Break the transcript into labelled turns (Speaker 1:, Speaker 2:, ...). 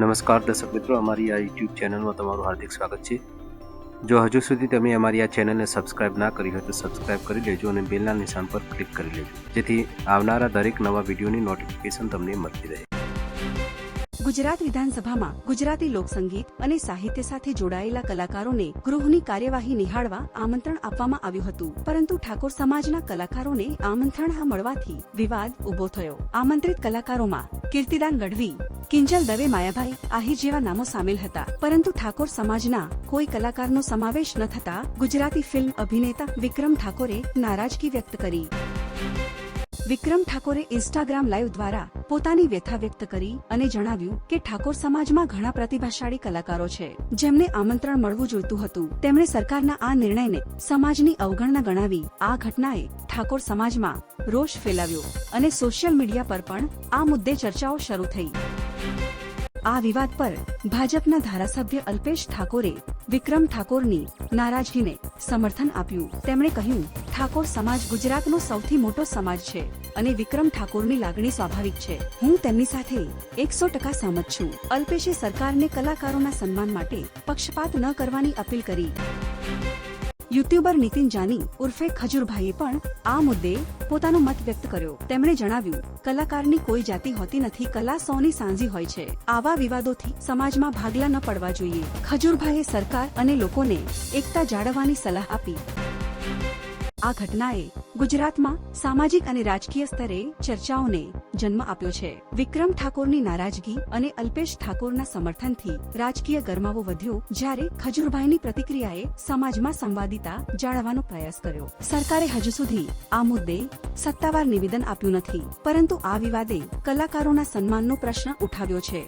Speaker 1: નમસ્કાર દર્શક મિત્રો, અમારી આ યુટ્યુબ ચેનલમાં તમારું હાર્દિક સ્વાગત છે. જો હજુ સુધી તમે અમારી આ ચેનલને સબસ્ક્રાઇબ ના કરી હોય તો સબસ્ક્રાઇબ કરી લેજો અને બેલના નિશાન પર ક્લિક કરી લેજો. જેથી આવનારા દરેક નવા વિડીયોની નોટિફિકેશન તમને મળતી રહે.
Speaker 2: ગુજરાત વિધાનસભામાં ગુજરાતી લોકસંગીત અને સાહિત્ય સાથે જોડાયેલા કલાકારોને ગૃહની કાર્યવાહી નિહાળવા આમંત્રણ આપવામાં આવ્યું હતું. પરંતુ ઠાકોર સમાજના કલાકારોને આમંત્રણ મળવાથી વિવાદ ઊભો થયો. આમંત્રિત કલાકારોમાં કીર્તિદાન ગઢવી કિંજલ દવે માયાભાઈ આહી જેવા નામો સામેલ હતા. પરંતુ ઠાકોર સમાજના કોઈ કલાકારનો સમાવેશ ન થતા ગુજરાતી ફિલ્મ અભિનેતા વિક્રમ ઠાકોરે નારાજગી વ્યક્ત કરી. વિક્રમ ઠાકોરે ઇન્સ્ટાગ્રામ લાઈવ દ્વારા પોતાની વ્યથા વ્યક્ત કરી અને જણાવ્યું કે ઠાકોર સમાજમાં ઘણા પ્રતિભાશાળી કલાકારો છે. જેમને આમંત્રણ મળવું જોઈતું હતું. તેમણે સરકારના આ નિર્ણયને સમાજની અવગણના ગણાવી. આ ઘટનાએ ઠાકોર સમાજમાં રોષ ફેલાવ્યો અને સોશિયલ મીડિયા પર પણ આ મુદ્દે ચર્ચાઓ શરૂ થઈ. આ વિવાદ પર ભાજપના ધારાસભ્ય અલ્પેશ ઠાકોરે વિક્રમ ઠાકોરની નારાજગીને સમર્થન આપ્યું. તેમણે કહ્યું, ઠાકોર સમાજ ગુજરાતનો સૌથી મોટો સમાજ છે અને વિક્રમ ઠાકોરની લાગણી સ્વાભાવિક છે. હું તેમની સાથે એકસો ટકા સહમત છું. અલ્પેશે સરકારને કલાકારોના સન્માન માટે પક્ષપાત ન કરવાની અપીલ કરી. યુટ્યુબર નીતિન જાની ઉર્ફે ખજુરભાઈએ પણ આ મુદ્દે પોતાનો મત વ્યક્ત કર્યો. તેમણે જણાવ્યું, કલાકારની કોઈ જાતિ હોતી નથી, કલા સૌની સાંઝી હોય છે. આવા વિવાદોથી સમાજમાં ભાગલા ન પડવા જોઈએ. ખજુરભાઈએ સરકાર અને લોકોને એકતા જાળવવાની સલાહ આપી. આ ઘટનાએ ગુજરાતમાં સામાજિક અને રાજકીય સ્તરે ચર્ચાઓને જન્મ આપ્યો છે. વિક્રમ ઠાકોરની નારાજગી અને અલ્પેશ ઠાકોરના સમર્થનથી રાજકીય ગરમાવો વધ્યો, જ્યારે ખજૂરભાઈની પ્રતિક્રિયાએ સમાજમાં સંવાદિતા જાળવવાનો પ્રયાસ કર્યો. સરકારે હજુ સુધી આ મુદ્દે સત્તાવાર નિવેદન આપ્યું નથી, પરંતુ આ વિવાદે કલાકારોના સન્માનનો પ્રશ્ન ઉઠાવ્યો છે.